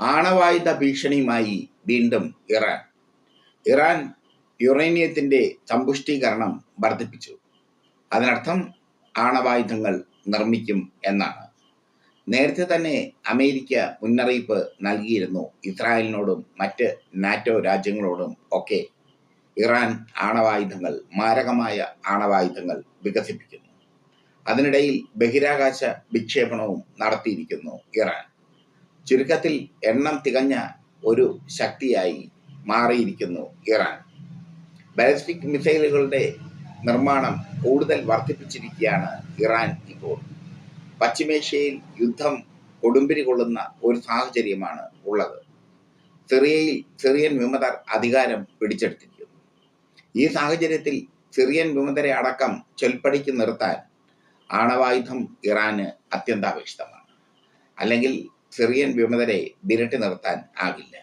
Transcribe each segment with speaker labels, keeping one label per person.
Speaker 1: ആണവായുധ ഭീഷണിയുമായി വീണ്ടും Iran. Iran യുറേനിയത്തിന്റെ സമ്പുഷ്ടീകരണം വർദ്ധിപ്പിച്ചു. അതിനർത്ഥം ആണവായുധങ്ങൾ നിർമ്മിക്കും എന്നാണ്. നേരത്തെ തന്നെ അമേരിക്ക മുന്നറിയിപ്പ് നൽകിയിരുന്നു ഇസ്രായേലിനോടും മറ്റ് നാറ്റോ രാജ്യങ്ങളോടും ഒക്കെ. ഇറാൻ ആണവായുധങ്ങൾ മാരകമായ ആണവായുധങ്ങൾ വികസിപ്പിക്കുന്നു. അതിനിടയിൽ ബഹിരാകാശ വിക്ഷേപണവും നടത്തിയിരിക്കുന്നു ഇറാൻ. ചുരുക്കത്തിൽ എണ്ണം തികഞ്ഞ ഒരു ശക്തിയായി മാറിയിരിക്കുന്നു ഇറാൻ. ബാലിസ്റ്റിക് മിസൈലുകളുടെ നിർമ്മാണം കൂടുതൽ വർദ്ധിപ്പിച്ചിരിക്കുകയാണ് ഇറാൻ ഇപ്പോൾ. പശ്ചിമേഷ്യയിൽ യുദ്ധം കൊടുമ്പിരി കൊള്ളുന്ന ഒരു സാഹചര്യമാണ് ഉള്ളത്. സിറിയയിൽ സിറിയൻ വിമതർ അധികാരം പിടിച്ചെടുത്തിരിക്കുന്നു. ഈ സാഹചര്യത്തിൽ സിറിയൻ വിമതരെ അടക്കം ചൊൽപ്പടിക്ക് നിർത്താൻ ആണവായുധം ഇറാന് അത്യന്താപേക്ഷിതമാണ്. അല്ലെങ്കിൽ സിറിയൻ വിമതരെ വിരട്ടി നിർത്താൻ ആകില്ല.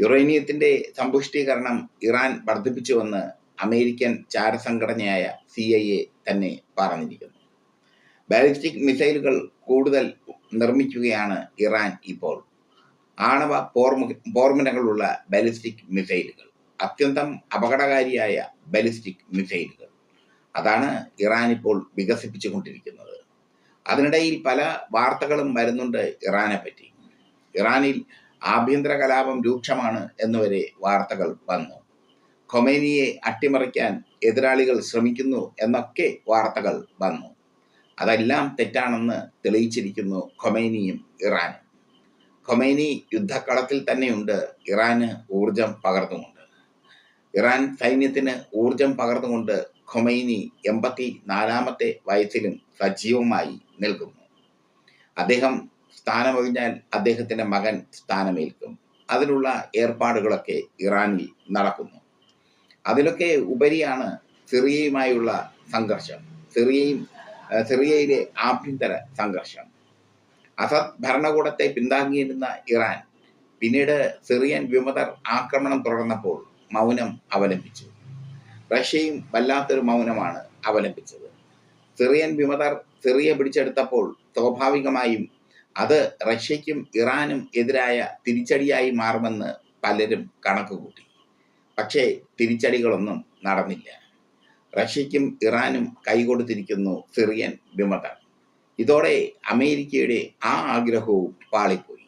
Speaker 1: യുറേനിയത്തിന്റെ സമ്പുഷ്ടീകരണം ഇറാൻ വർദ്ധിപ്പിച്ചുവെന്ന് അമേരിക്കൻ ചാരസംഘടനയായ സി ഐ എ തന്നെ പറഞ്ഞിരിക്കുന്നു. ബാലിസ്റ്റിക് മിസൈലുകൾ കൂടുതൽ നിർമ്മിക്കുകയാണ് ഇറാൻ ഇപ്പോൾ. ആണവ പോർമു പോർമുനകളുള്ള ബാലിസ്റ്റിക് മിസൈലുകൾ അത്യന്തം അപകടകാരിയായ ബാലിസ്റ്റിക് മിസൈലുകൾ. അതാണ് ഇറാൻ ഇപ്പോൾ വികസിപ്പിച്ചുകൊണ്ടിരിക്കുന്നത്. അതിനിടയിൽ പല വാർത്തകളും വരുന്നുണ്ട് ഇറാനെ പറ്റി ഇറാനിൽ ആഭ്യന്തര കലാപം രൂക്ഷമാണ് എന്നുവരെ വാർത്തകൾ വന്നു. ഖൊമേനിയെ അട്ടിമറിക്കാൻ എതിരാളികൾ ശ്രമിക്കുന്നു എന്നൊക്കെ വാർത്തകൾ വന്നു. അതെല്ലാം തെറ്റാണെന്ന് തെളിയിച്ചിരിക്കുന്നു ഖൊമേനിയും ഇറാനും. ഖൊമേനി യുദ്ധക്കളത്തിൽ തന്നെയുണ്ട്. ഇറാന് ഊർജം പകർന്നുകൊണ്ട്. ഇറാൻ സൈന്യത്തിന് ഊർജം പകർന്നുകൊണ്ട് ഖൊമൈനി എൺപത്തി നാലാമത്തെ വയസ്സിലും സജീവമായി നിൽക്കുന്നു. അദ്ദേഹം സ്ഥാനമൊഴിഞ്ഞാൽ അദ്ദേഹത്തിന്റെ മകൻ സ്ഥാനമേൽക്കും. അതിനുള്ള ഏർപ്പാടുകളൊക്കെ ഇറാനിൽ നടക്കുന്നു. അതിലൊക്കെ ഉപരിയാണ് സിറിയയുമായുള്ള സംഘർഷം. സിറിയയും സിറിയയിലെ ആഭ്യന്തര സംഘർഷം. അസദ് ഭരണകൂടത്തെ പിന്താങ്ങിയിരുന്ന ഇറാൻ പിന്നീട് സിറിയൻ വിമതർ ആക്രമണം തുടർന്നപ്പോൾ മൗനം അവലംബിച്ചു. റഷ്യയും വല്ലാത്തൊരു മൗനമാണ് അവലംബിച്ചത്. സിറിയൻ വിമതർ സിറിയ പിടിച്ചെടുത്തപ്പോൾ സ്വാഭാവികമായും അത് റഷ്യയ്ക്കും ഇറാനും എതിരായ തിരിച്ചടിയായി മാറുമെന്ന് പലരും കണക്കുകൂട്ടി. പക്ഷേ തിരിച്ചടികളൊന്നും നടന്നില്ല. റഷ്യയ്ക്കും ഇറാനും കൈകൊടുത്തിരിക്കുന്നു സിറിയൻ വിമതർ. ഇതോടെ അമേരിക്കയുടെ ആ ആഗ്രഹവും പാളിപ്പോയി.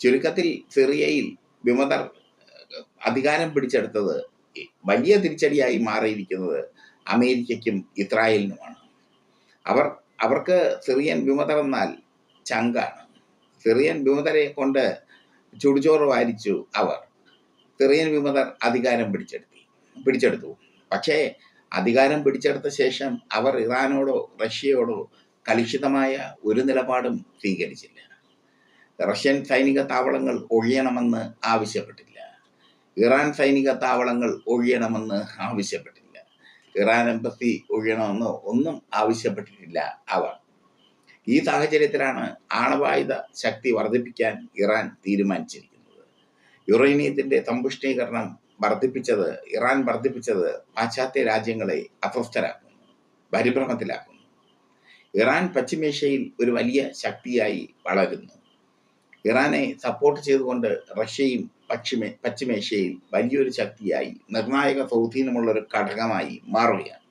Speaker 1: ചുരുക്കത്തിൽ സിറിയയിൽ വിമതർ അധികാരം പിടിച്ചെടുത്തത് വലിയ തിരിച്ചടിയായി മാറിയിരിക്കുന്നത് അമേരിക്കയ്ക്കും ഇസ്രായേലിനുമാണ്. അവർ അവർക്ക് സിറിയൻ വിമതർ എന്നാൽ ചങ്കാണ്. സിറിയൻ വിമതരെ കൊണ്ട് ചുടുചോറ് വാരിച്ചു അവർ സിറിയൻ വിമതർ അധികാരം പിടിച്ചെടുത്തി പിടിച്ചെടുത്തു. പക്ഷേ അധികാരം പിടിച്ചെടുത്ത ശേഷം അവർ ഇറാനോടോ റഷ്യയോടോ കലുഷിതമായ ഒരു നിലപാടും സ്വീകരിച്ചില്ല. റഷ്യൻ സൈനിക താവളങ്ങൾ ഒഴിയണമെന്ന് ആവശ്യപ്പെട്ടില്ല. ഇറാൻ സൈനിക താവളങ്ങൾ ഒഴിയണമെന്ന് ആവശ്യപ്പെട്ടില്ല ഇറാൻ എംബസി ഒഴിയണമെന്നോ ഒന്നും ആവശ്യപ്പെട്ടിട്ടില്ല അവർ ഈ സാഹചര്യത്തിലാണ് ആണവായുധ ശക്തി വർദ്ധിപ്പിക്കാൻ ഇറാൻ തീരുമാനിച്ചിരിക്കുന്നത്. യുറേനിയത്തിന്റെ സമ്പുഷ്ടീകരണം വർദ്ധിപ്പിച്ചത് ഇറാൻ വർദ്ധിപ്പിച്ചത് പാശ്ചാത്യ രാജ്യങ്ങളെ അസ്വസ്ഥരാക്കുന്നു പരിഭ്രമത്തിലാക്കുന്നു. ഇറാൻ പശ്ചിമേഷ്യയിൽ ഒരു വലിയ ശക്തിയായി വളരുന്നു. ഇറാനെ സപ്പോർട്ട് ചെയ്തുകൊണ്ട് റഷ്യയും പശ്ചിമേ പശ്ചിമേഷ്യയിൽ വലിയൊരു ശക്തിയായി നിർണായക സ്വാധീനമുള്ള ഒരു ഘടകമായി മാറുകയാണ്.